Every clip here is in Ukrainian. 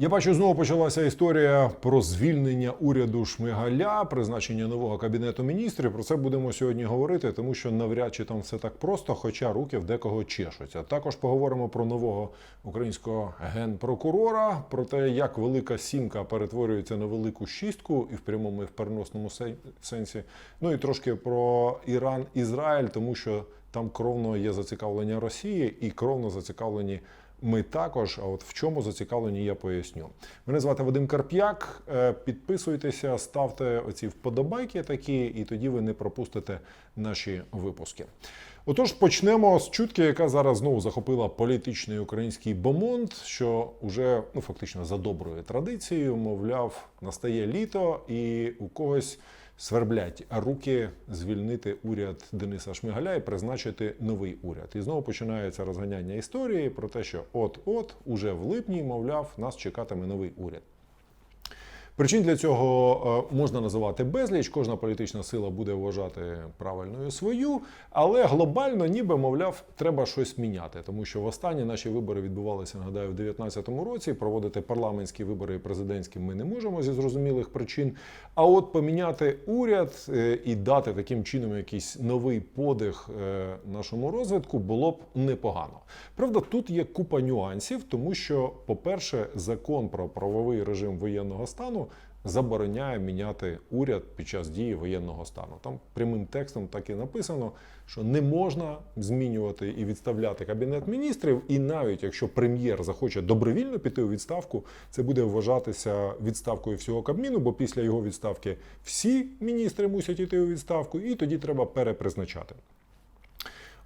Я бачу, знову почалася історія про звільнення уряду Шмигаля, призначення нового кабінету міністрів. Про це будемо сьогодні говорити, тому що навряд чи там все так просто, хоча руки в декого чешуться. Також поговоримо про нового українського генпрокурора, про те, як велика сімка перетворюється на велику шістку і в прямому і в переносному сенсі. Ну і трошки про Іран, Ізраїль, тому що там кровно є зацікавлення Росії і кровно зацікавлені. Ми також, а от в чому зацікавлені, я поясню. Мене звати Вадим Карп'як. Е, Підписуйтеся, ставте оці вподобайки такі, і тоді ви не пропустите наші випуски. Отож, почнемо з чутки, яка зараз знову захопила політичний український бомонд, що уже ну фактично за доброю традицією, мовляв, настає літо, і у когось сверблять руки звільнити уряд Дениса Шмигаля і призначити новий уряд. І знову починається розганяння історії про те, що от-от, уже в липні, мовляв, нас чекатиме новий уряд. Причин для цього е, можна називати безліч. Кожна політична сила буде вважати правильною свою, але глобально, ніби мовляв, треба щось міняти, тому що в останні наші вибори відбувалися, нагадаю, в 2019 році. Проводити парламентські вибори і президентські ми не можемо зі зрозумілих причин. А от поміняти уряд е, і дати таким чином якийсь новий подих е, нашому розвитку було б непогано. Правда, тут є купа нюансів, тому що, по-перше, закон про правовий режим воєнного стану забороняє міняти уряд під час дії воєнного стану. Там прямим текстом так і написано, що не можна змінювати і відставляти кабінет міністрів. І навіть якщо прем'єр захоче добровільно піти у відставку, це буде вважатися відставкою всього кабміну, бо після його відставки всі міністри мусять іти у відставку, і тоді треба перепризначати.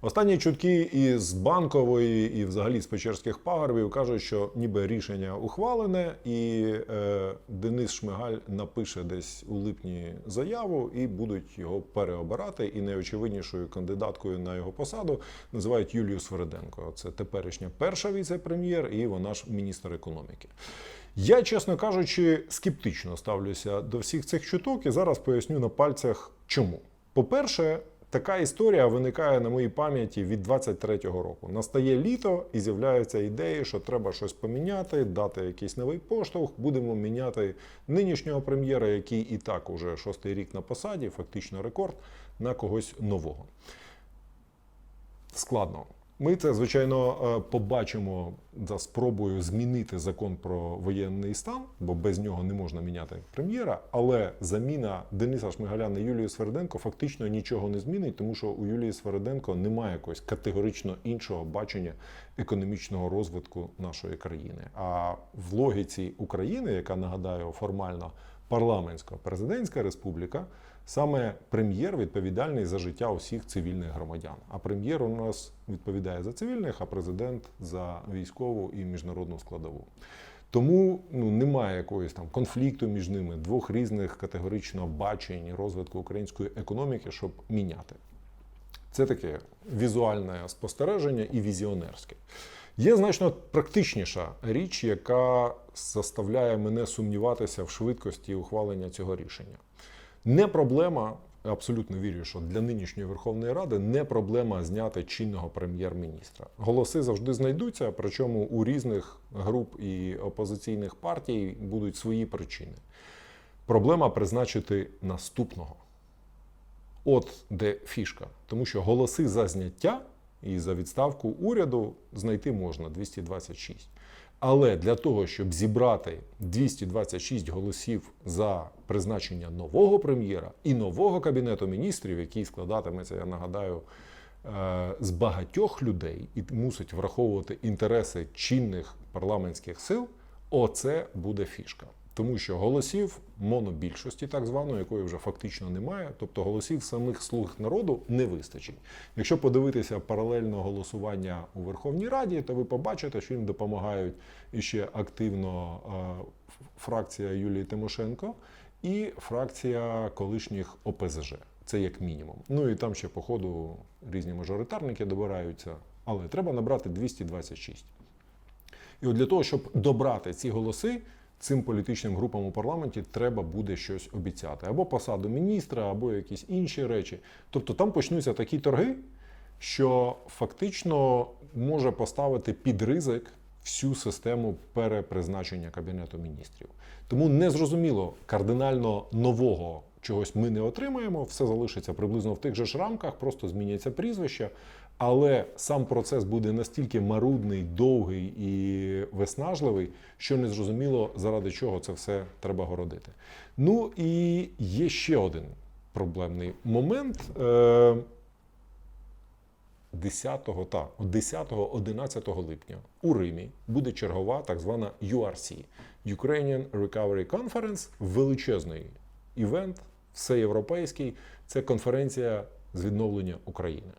Останні чутки із банкової і взагалі з Печерських пагорбів кажуть, що ніби рішення ухвалене, і е, Денис Шмигаль напише десь у липні заяву і будуть його переобирати. І найочевиднішою кандидаткою на його посаду називають Юлію Свериденко. Це теперішня перша віце-прем'єр, і вона ж міністр економіки. Я, чесно кажучи, скептично ставлюся до всіх цих чуток, і зараз поясню на пальцях, чому. По-перше, Така історія виникає на моїй пам'яті від 23-го року. Настає літо і з'являються ідеї, що треба щось поміняти, дати якийсь новий поштовх. Будемо міняти нинішнього прем'єра, який і так уже шостий рік на посаді, фактично рекорд, на когось нового. Складно. Ми це, звичайно, е, побачимо за спробою змінити закон про воєнний стан, бо без нього не можна міняти прем'єра. Але заміна Дениса Шмигаля на Юлію Свериденко фактично нічого не змінить, тому що у Юлії Свериденко немає якогось категорично іншого бачення економічного розвитку нашої країни. А в логіці України, яка нагадаю формально парламентсько-президентська республіка, саме прем'єр відповідальний за життя усіх цивільних громадян. А прем'єр у нас відповідає за цивільних, а президент за військову і міжнародну складову. Тому ну, немає якогось там конфлікту між ними, двох різних категорично бачень розвитку української економіки, щоб міняти. Це таке візуальне спостереження і візіонерське. Є значно практичніша річ, яка заставляє мене сумніватися в швидкості ухвалення цього рішення. Не проблема, абсолютно вірю, що для нинішньої Верховної Ради не проблема зняти чинного прем'єр-міністра. Голоси завжди знайдуться, причому у різних груп і опозиційних партій будуть свої причини. Проблема призначити наступного. От де фішка. Тому що голоси за зняття і за відставку уряду знайти можна 226. Але для того, щоб зібрати 226 голосів за призначення нового прем'єра і нового кабінету міністрів, який складатиметься, я нагадаю, е, з багатьох людей і мусить враховувати інтереси чинних парламентських сил, оце буде фішка. Тому що голосів монобільшості, так званої, якої вже фактично немає, тобто голосів самих слуг народу не вистачить. Якщо подивитися паралельно голосування у Верховній Раді, то ви побачите, що їм допомагають іще активно е, фракція Юлії Тимошенко і фракція колишніх ОПЗЖ. Це як мінімум. Ну і там ще по ходу різні мажоритарники добираються, але треба набрати 226. І от для того, щоб добрати ці голоси, цим політичним групам у парламенті треба буде щось обіцяти. Або посаду міністра, або якісь інші речі. Тобто там почнуться такі торги, що фактично може поставити під ризик всю систему перепризначення кабінету міністрів. Тому не зрозуміло кардинально нового чогось ми не отримаємо. Все залишиться приблизно в тих же ж рамках, просто зміняться прізвища. Але сам процес буде настільки марудний, довгий і виснажливий, що не зрозуміло, заради чого це все треба городити. Ну і є ще один проблемний момент. Е, 10 та 10-11 липня у Римі буде чергова так звана URC Ukrainian Recovery Conference, величезний івент, всеєвропейський. Це конференція з відновлення України.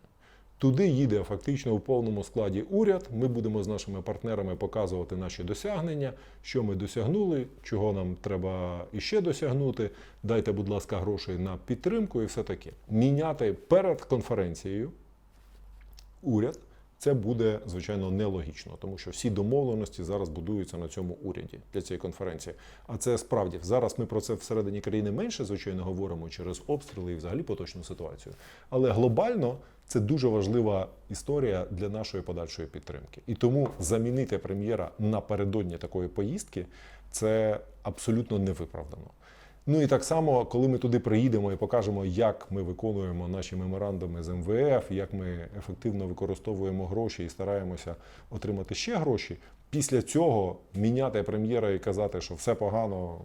Туди їде фактично у повному складі уряд. Ми будемо з нашими партнерами показувати наші досягнення, що ми досягнули, чого нам треба іще досягнути. Дайте, будь ласка, грошей на підтримку і все таке. Міняти перед конференцією уряд. Це буде звичайно нелогічно, тому що всі домовленості зараз будуються на цьому уряді для цієї конференції. А це справді зараз ми про це всередині країни менше звичайно говоримо через обстріли і взагалі поточну ситуацію. Але глобально це дуже важлива історія для нашої подальшої підтримки. І тому замінити прем'єра напередодні такої поїздки це абсолютно невиправдано. Ну і так само, коли ми туди приїдемо і покажемо, як ми виконуємо наші меморандуми з МВФ, як ми ефективно використовуємо гроші і стараємося отримати ще гроші. Після цього міняти прем'єра і казати, що все погано,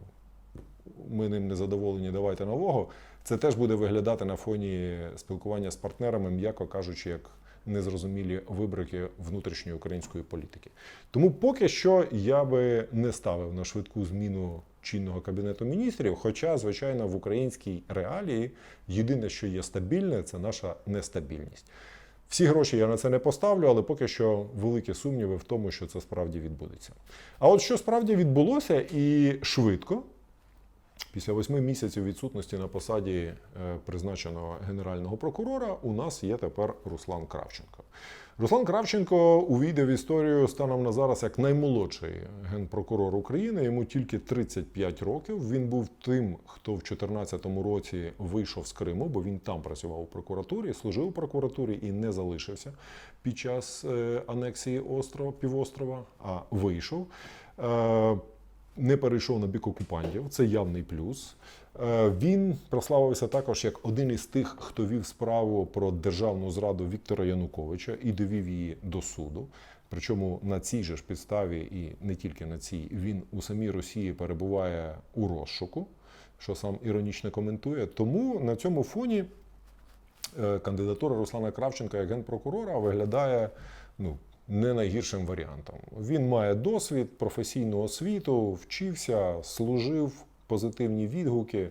ми ним не задоволені, давайте нового. Це теж буде виглядати на фоні спілкування з партнерами, м'яко кажучи, як незрозумілі вибрики внутрішньої української політики. Тому поки що я би не ставив на швидку зміну чинного кабінету міністрів. Хоча, звичайно, в українській реалії єдине, що є стабільне, це наша нестабільність. Всі гроші я на це не поставлю, але поки що великі сумніви в тому, що це справді відбудеться. А от що справді відбулося і швидко, після восьми місяців відсутності на посаді е, призначеного генерального прокурора, у нас є тепер Руслан Кравченко. Руслан Кравченко увійде в історію станом на зараз як наймолодший генпрокурор України. Йому тільки 35 років. Він був тим, хто в 2014 році вийшов з Криму, бо він там працював у прокуратурі, служив у прокуратурі і не залишився під час е, анексії острова півострова, а вийшов. Не перейшов на бік окупантів, це явний плюс. Е, Він прославився також як один із тих, хто вів справу про державну зраду Віктора Януковича і довів її до суду. Причому на цій же ж підставі, і не тільки на цій, він у самій Росії перебуває у розшуку, що сам іронічно коментує. Тому на цьому фоні е, кандидатура Руслана Кравченка як генпрокурора виглядає ну, не найгіршим варіантом. Він має досвід, професійну освіту, вчився, служив, позитивні відгуки.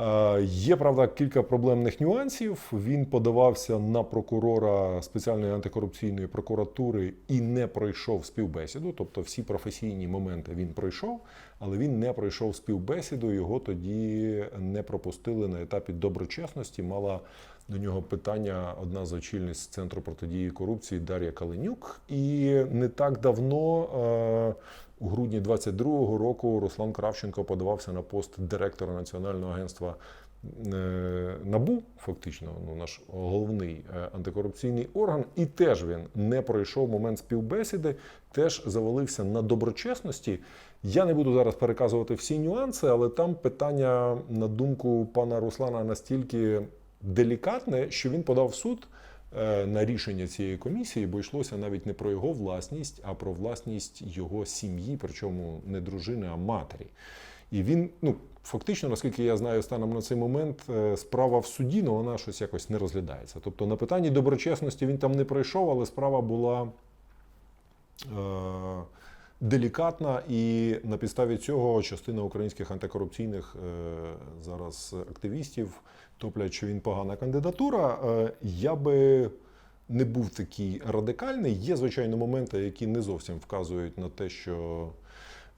Е, Є, правда, кілька проблемних нюансів. Він подавався на прокурора спеціальної антикорупційної прокуратури і не пройшов співбесіду. Тобто всі професійні моменти він пройшов, але він не пройшов співбесіду. Його тоді не пропустили на етапі доброчесності. Мала до нього питання одна з очільниць центру протидії корупції Дар'я Каленюк. І не так давно, е, у грудні 22-го року, Руслан Кравченко подавався на пост директора Національного агентства е, НАБУ, фактично, ну, наш головний е, антикорупційний орган, і теж він не пройшов момент співбесіди, теж завалився на доброчесності. Я не буду зараз переказувати всі нюанси, але там питання, на думку пана Руслана, настільки делікатне, що він подав в суд на рішення цієї комісії, бо йшлося навіть не про його власність, а про власність його сім'ї, причому не дружини, а матері. І він, ну фактично, наскільки я знаю, станом на цей момент е, справа в суді, ну вона щось якось не розглядається. Тобто на питанні доброчесності він там не пройшов, але справа була. Е- Делікатна, і на підставі цього частина українських антикорупційних е, зараз активістів топлять, що він погана кандидатура. Е, я би не був такий радикальний. Є, звичайно, моменти, які не зовсім вказують на те, що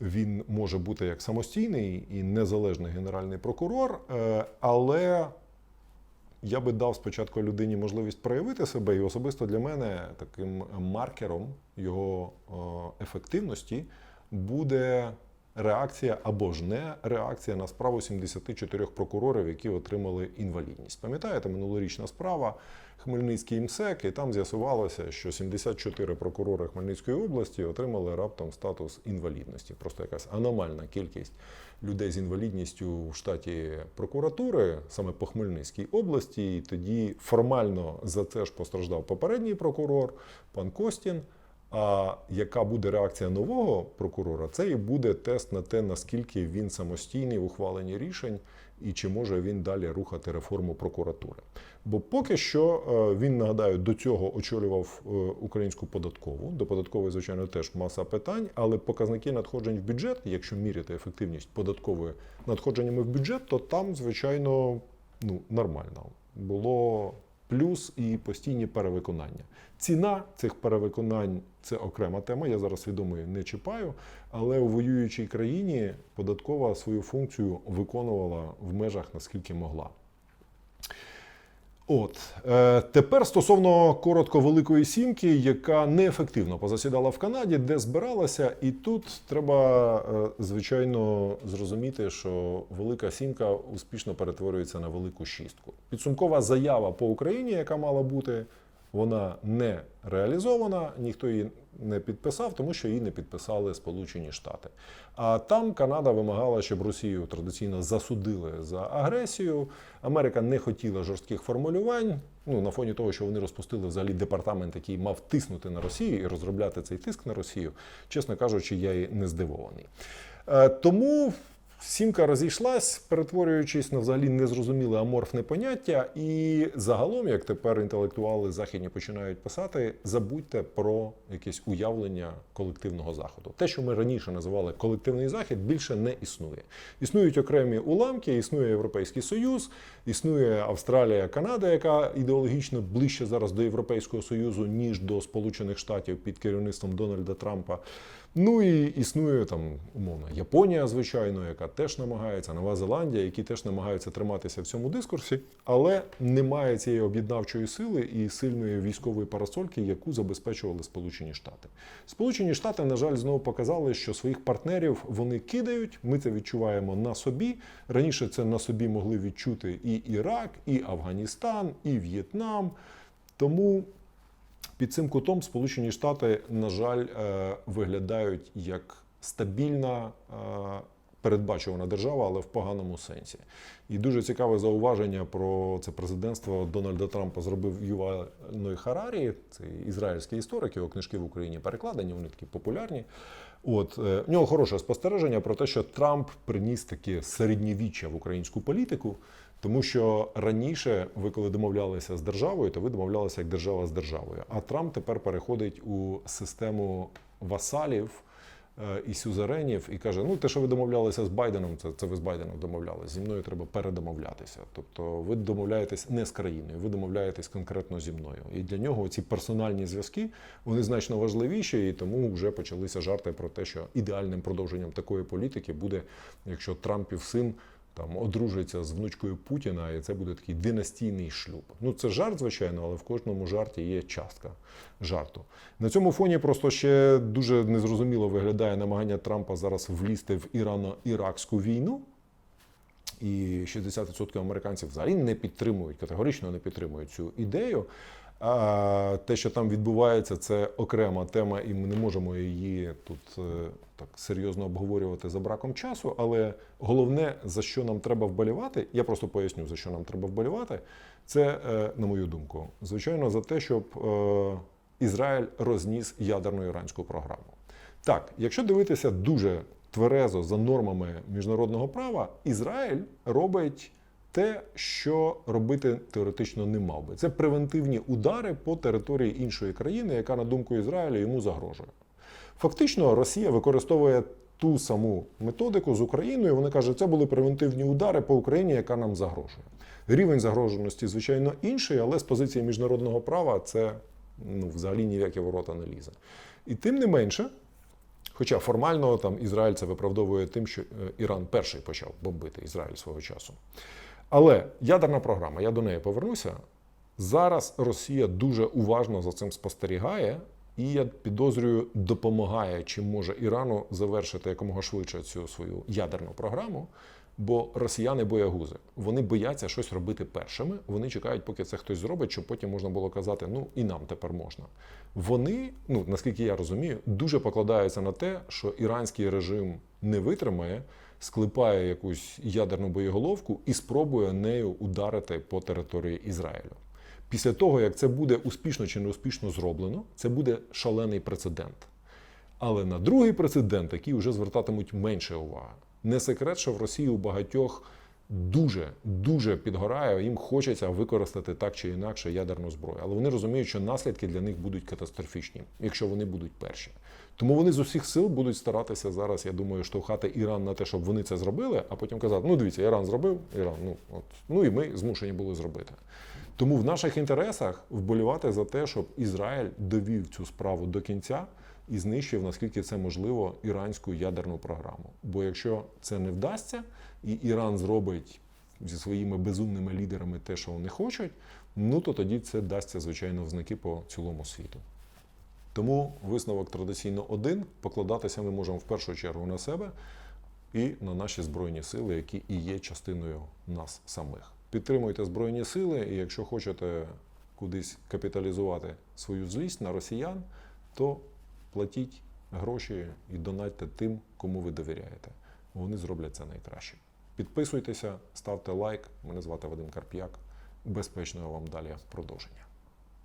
він може бути як самостійний і незалежний генеральний прокурор, е, але я би дав спочатку людині можливість проявити себе, і особисто для мене таким маркером його е, ефективності буде реакція або ж не реакція на справу 74 прокурорів, які отримали інвалідність. Пам'ятаєте, минулорічна справа Хмельницький МСЕК, і там з'ясувалося, що 74 прокурори Хмельницької області отримали раптом статус інвалідності. Просто якась аномальна кількість людей з інвалідністю в штаті прокуратури, саме по Хмельницькій області. І тоді формально за це ж постраждав попередній прокурор, пан Костін. А яка буде реакція нового прокурора, це і буде тест на те, наскільки він самостійний в ухваленні рішень і чи може він далі рухати реформу прокуратури. Бо поки що е, він нагадаю до цього очолював е, українську податкову. До податкової, звичайно, теж маса питань, але показники надходжень в бюджет, якщо міряти ефективність податкової надходженнями в бюджет, то там, звичайно, ну нормально було плюс і постійні перевиконання. Ціна цих перевиконань це окрема тема. Я зараз відомої не чіпаю, але у воюючій країні податкова свою функцію виконувала в межах наскільки могла. От е, тепер стосовно коротко великої сімки, яка неефективно позасідала в Канаді, де збиралася, і тут треба е, звичайно зрозуміти, що велика сімка успішно перетворюється на велику шістку. Підсумкова заява по Україні, яка мала бути, вона не реалізована, ніхто її не підписав, тому що її не підписали Сполучені Штати. А там Канада вимагала, щоб Росію традиційно засудили за агресію. Америка не хотіла жорстких формулювань. Ну на фоні того, що вони розпустили взагалі департамент, який мав тиснути на Росію і розробляти цей тиск на Росію. Чесно кажучи, я і не здивований. Е, Тому Сімка розійшлась, перетворюючись на взагалі незрозуміле аморфне поняття, і загалом, як тепер інтелектуали західні починають писати, забудьте про якесь уявлення колективного заходу. Те, що ми раніше називали колективний захід, більше не існує. Існують окремі уламки, існує Європейський Союз, існує Австралія, Канада, яка ідеологічно ближче зараз до Європейського Союзу, ніж до Сполучених Штатів під керівництвом Дональда Трампа. Ну і існує там умовно Японія, звичайно, яка теж намагається, Нова Зеландія, які теж намагаються триматися в цьому дискурсі, але немає цієї об'єднавчої сили і сильної військової парасольки, яку забезпечували Сполучені Штати. Сполучені Штати, на жаль, знову показали, що своїх партнерів вони кидають. Ми це відчуваємо на собі. Раніше це на собі могли відчути і Ірак, і Афганістан, і В'єтнам. Тому під цим кутом Сполучені Штати, на жаль, е, виглядають як стабільна, е, передбачувана держава, але в поганому сенсі. І дуже цікаве зауваження про це президентство Дональда Трампа зробив Юва Ной це ізраїльський історик, його книжки в Україні перекладені, вони такі популярні. От у в нього хороше спостереження про те, що Трамп приніс таке середньовіччя в українську політику. Тому що раніше ви, коли домовлялися з державою, то ви домовлялися як держава з державою. А Трамп тепер переходить у систему васалів е, і сюзеренів і каже: ну те, що ви домовлялися з Байденом, це, це ви з Байденом домовлялися. Зі мною треба передомовлятися. Тобто ви домовляєтесь не з країною, ви домовляєтесь конкретно зі мною. І для нього ці персональні зв'язки вони значно важливіші, і тому вже почалися жарти про те, що ідеальним продовженням такої політики буде, якщо Трампів син там одружиться з внучкою Путіна, і це буде такий династійний шлюб. Ну це жарт, звичайно, але в кожному жарті є частка жарту. На цьому фоні просто ще дуже незрозуміло виглядає намагання Трампа зараз влізти в Ірано-Іракську війну. І 60% американців взагалі не підтримують, категорично не підтримують цю ідею. А те, що там відбувається, це окрема тема, і ми не можемо її тут е, так серйозно обговорювати за браком часу. Але головне, за що нам треба вболівати, я просто поясню, за що нам треба вболівати, це, е, на мою думку, звичайно, за те, щоб е, Ізраїль розніс ядерну іранську програму. Так, якщо дивитися дуже тверезо за нормами міжнародного права, Ізраїль робить те, що робити теоретично не мав би. Це превентивні удари по території іншої країни, яка, на думку Ізраїля, йому загрожує. Фактично, Росія використовує ту саму методику з Україною. Вони кажуть, це були превентивні удари по Україні, яка нам загрожує. Рівень загроженості, звичайно, інший, але з позиції міжнародного права це ну, взагалі ні в які ворота не лізе. І тим не менше. Хоча формально там Ізраїль це виправдовує тим, що е, Іран перший почав бомбити Ізраїль свого часу. Але ядерна програма, я до неї повернуся. Зараз Росія дуже уважно за цим спостерігає І я підозрюю, допомагає чи може Ірану завершити якомога швидше цю свою ядерну програму. Бо росіяни боягузи. Вони бояться щось робити першими. Вони чекають, поки це хтось зробить, щоб потім можна було казати, ну і нам тепер можна. Вони, ну наскільки я розумію, дуже покладаються на те, що іранський режим не витримає, склепає якусь ядерну боєголовку і спробує нею ударити по території Ізраїлю. Після того, як це буде успішно чи неуспішно зроблено, це буде шалений прецедент. Але на другий прецедент, який вже звертатимуть менше уваги. Не секрет, що в Росії у багатьох дуже дуже підгорає, їм хочеться використати так чи інакше ядерну зброю. Але вони розуміють, що наслідки для них будуть катастрофічні, якщо вони будуть перші. Тому вони з усіх сил будуть старатися зараз, я думаю, штовхати Іран на те, щоб вони це зробили, а потім казати: ну дивіться, Іран зробив, Іран, ну от ну і ми змушені були зробити. Тому в наших інтересах вболівати за те, щоб Ізраїль довів цю справу до кінця і знищив, наскільки це можливо, іранську ядерну програму. Бо якщо це не вдасться, і Іран зробить зі своїми безумними лідерами те, що вони хочуть, ну то тоді це дасться, звичайно, в знаки по цілому світу. Тому висновок традиційно один: покладатися ми можемо в першу чергу на себе і на наші збройні сили, які і є частиною нас самих. Підтримуйте збройні сили, і якщо хочете кудись капіталізувати свою злість на росіян, то платіть гроші і донатьте тим, кому ви довіряєте. Вони зроблять це найкраще. Підписуйтеся, ставте лайк. Мене звати Вадим Карп'як. Безпечного вам далі продовження.